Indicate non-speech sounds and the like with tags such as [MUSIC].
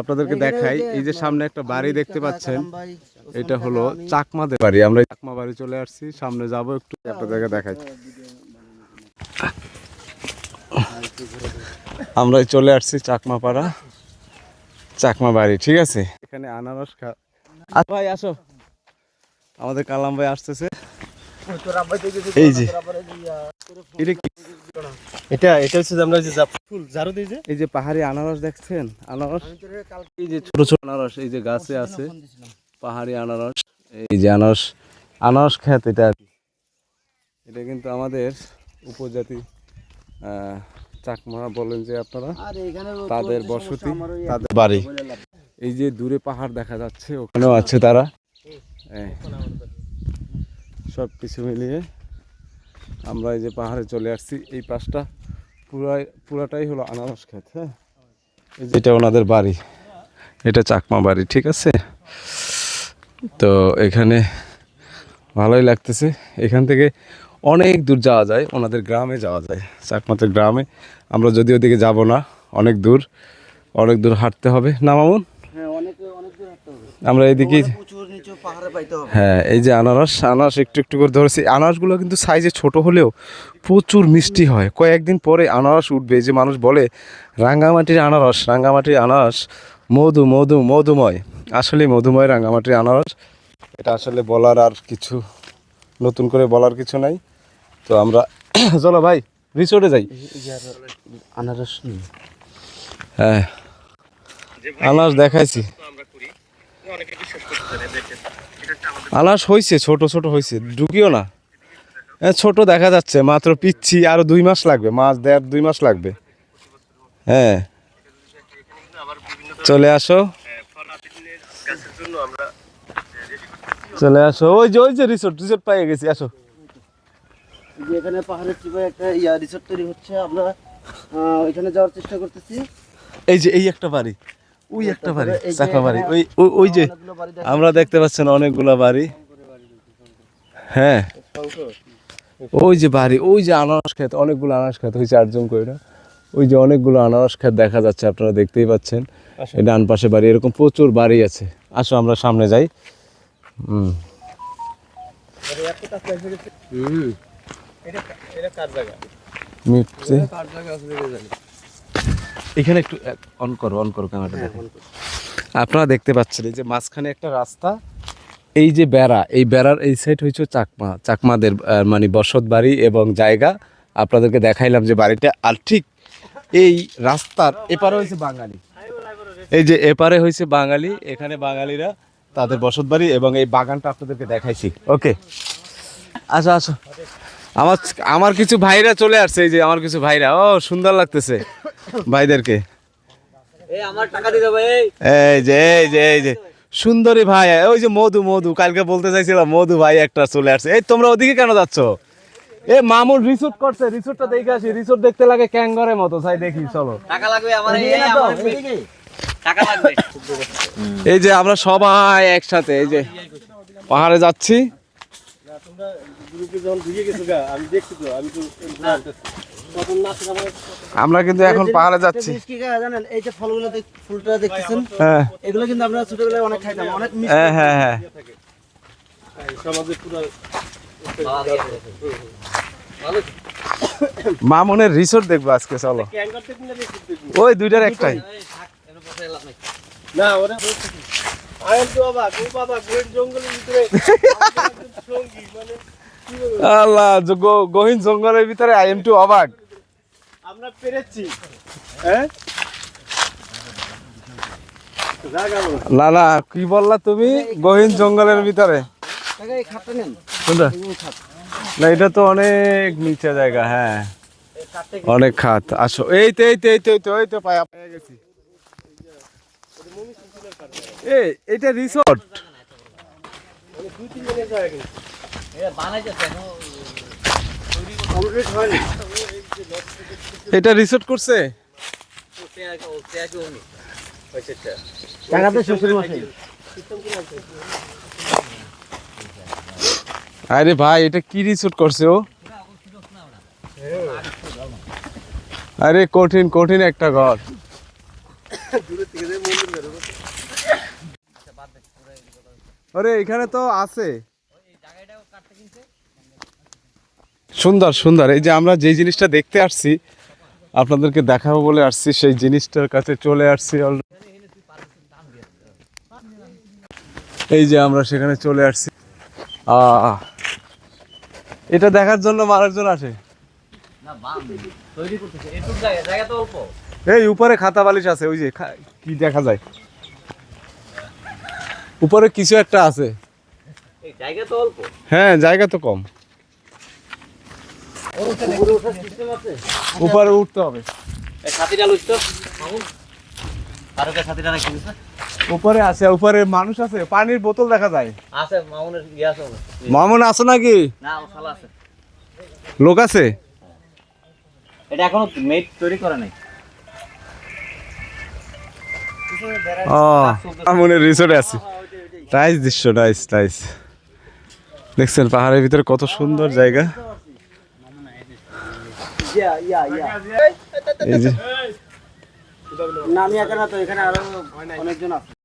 আপনাদেরকে দেখাই এই যে সামনে একটা বাড়ি দেখতে পাচ্ছেন এটা হলো চাকমাদের বাড়ি। আমরা চাকমা বাড়ি চলে আসছি সামনে যাব একটু আপনাদেরকে দেখাই। আমরা চলে আসছি চাকমা পাড়া চাকমা বাড়ি ঠিক আছে? এখানে আনারস খা আচ্ছা ভাই আসো। আমাদের কালাম ভাই আসতেছে। এই যে। এটা কি? এটা এটা হচ্ছে আমরা যে ফুল ঝাড়ু দিই যে এই যে পাহাড়ি আনারস দেখছেন? আনারস? এই যে ছোট ছোট আনারস এই যে গাছে আছে পাহাড়ি আনারস এই যে আনারস আনারস খ্যাত এটা এটা কিন্তু আমাদের উপজাতি আহ, চাকমা বলেন যে আপনারা তাদের বসতি তাদের বাড়ি। এই যে দূরে পাহাড় দেখা যাচ্ছে ওখানেও আছে তারা। সব কিছু মিলিয়ে আমরা এই যে পাহাড়ে চলে আসছি এই পাশটা পুরাই পুরাটাই হলো আনারস ক্ষেত হ্যাঁ? এটা ওনাদের বাড়ি এটা চাকমা বাড়ি ঠিক আছে? তো এখানে ভালোই লাগতেছে। এখান থেকে অনেক দূর যাওয়া যায় ওনাদের গ্রামে যাওয়া যায় চাকমাতের গ্রামে। আমরা যদি ওদিকে যাব না অনেক দূর অনেক দূর হাঁটতে হবে। না মামুন? হ্যাঁ আমরা এদিকে হ্যাঁ এই যে আনারস আনারস একটু একটু করে ধরেছি। আনারসগুলো কিন্তু সাইজে ছোট হলেও প্রচুর মিষ্টি হয়। কয়েকদিন পরে আনারস উঠবে। যে মানুষ বলে রাঙ্গামাটির আনারস রাঙ্গামাটির আনারস মধু মধু মধুময়। আসলে মধুময় রাঙ্গামাটির আনারস এটা আসলে বলার আর কিছু নতুন করে বলার কিছু নাই। তো আমরা [COUGHS] চলো ভাই রিসোর্টে যাই। আনারস হ্যাঁ আনারস দেখাইছি। আনারস হয়েছে ছোট ছোট হয়েছে ঢুকিও না। হ্যাঁ ছোট দেখা যাচ্ছে মাত্র পিচ্ছি আরও দুই মাস লাগবে মাস দেড় দুই মাস লাগবে। হ্যাঁ। চলে আসো। চলে আসো। ওই যে ওই যে রিসোর্ট রিসোর্ট পাইয়ে গেছি আসো। এখানে পাহাড়ের চিপায় একটা ইয়া রিসোর্ট তৈরি হচ্ছে আমরা ওইখানে যাওয়ার চেষ্টা করতেছি। এই যে এই একটা বাড়ি। ওই একটা বাড়ি চাকা বাড়ি ওই ওই- ওই যে আমরা দেখতে পাচ্ছেন অনেকগুলা বাড়ি। হ্যাঁ ওই যে বাড়ি ওই যে আনারস ক্ষেত অনেকগুলো আনারস হয়েছে আটজন করে না ওই যে অনেকগুলো আনারস ক্ষেত দেখা যাচ্ছে আপনারা দেখতেই পাচ্ছেন। ডান পাশে বাড়ি এরকম প্রচুর বাড়ি আছে। আসো আমরা সামনে যাই। হুম। এটা কার জায়গা? কার জায়গা এখানে একটু অন করো অন করো ক্যামেরাটা দেখো। আপনারা দেখতে পাচ্ছেন এই যে মাঝখানে একটা রাস্তা এই যে বেড়া এই বেড়ার এই সাইড হচ্ছে চাকমা চাকমাদের মানে বসত বাড়ি এবং জায়গা। আপনাদেরকে দেখাইলাম যে বাড়িটা আর ঠিক এই রাস্তার এপারে হয়েছে বাঙালি। এই যে এপারে হয়েছে বাঙালি এখানে বাঙালিরা তাদের বসত বাড়ি এবং এই বাগানটা আপনাদেরকে দেখাইছি। ওকে। আসো আসো আমার আমার কিছু ভাইরা চলে আসছে এই যে আমার কিছু ভাইরা। ও সুন্দর লাগতেছে। ভাইদেরকে। এই আমার টাকা দিতে যে এই যে এই যে। সুন্দরী ভাই ওই যে মধু মধু কালকে বলতে চাইছিলাম মধু ভাই একটা চলে আসছে। এই তোমরা ওদিকে কেন যাচ্ছ? এ মামুন রিসোর্ট করছে রিসোর্টটা দেখে আসি। রিসোর্ট দেখতে লাগে ক্যাঙ্গরের মতো তাই দেখি চলো। টাকা লাগবে আমার এই টাকা লাগবে। এই যে আমরা সবাই একসাথে এই যে পাহাড়ে যাচ্ছি। তোমরা গ্রুপে যখন ঢুকে গেছো গা আমি দেখছি তো আমি তো আমার কিন্তু এখন পাহাড়ে যাচ্ছি। কি জানেন এই যে ফলগুলো ফুলটা দেখতেছেন? হ্যাঁ। এগুলো কিন্তু আমরা ছোটবেলায় অনেক খাইতাম অনেক হ্যাঁ হ্যাঁ হ্যাঁ। সমাজে রিসোর্ট দেখব আজকে চলো। ওই দুইটার একটাই। না ওরা মানে আল্লাহ গহীন জঙ্গলের ভিতরে আই এম টু অবাক আমরা পেরেছি। হ্যাঁ? জাগা না না কি বললা তুমি? গহীন জঙ্গলের ভিতরে। না এটা তো অনেক নিচে জায়গা হ্যাঁ। অনেক খাত আসো। এই তো এই তো এই তো এই তো এই তো পায়া পেয়ে গেছি। এই এটা রিসোর্ট দুই তিন দিনের জায়গা কিন্তু। কমপ্লিট হয়নি। এটা রিসোর্ট করছে? আরে ভাই এটা কি রিসোর্ট করছে ও? আরে কঠিন কঠিন একটা ঘর। আরে এখানে তো আছে। সুন্দর সুন্দর। এই যে আমরা যে জিনিসটা দেখতে আসছি আপনাদেরকে দেখাবো বলে আসছি সেই জিনিসটার কাছে চলে আসছি। এই যে আমরা সেখানে চলে আসছি। এটা দেখার জন্য মানুষজন আসে। এই উপরে খাতা বালিশ আছে ওই যে কি দেখা যায়? উপরে কিছু একটা আছে। হ্যাঁ জায়গা তো কম। উপরে আছে উপরে উঠতে হবে উপরে আছে উপরে মানুষ আছে পানির বোতল দেখা যায়। ইয়ে। মামুন আছো নাকি? লোক আছে? এটা এখনও মেট তৈরি করে নাই। মামুনের রিসোর্টে আছে। নাইস দৃশ্য নাইস নাইস দেখছেন পাহাড়ের ভিতরে কত সুন্দর জায়গা। না আমি একা না তো এখানে আরও অনেকজন আছে।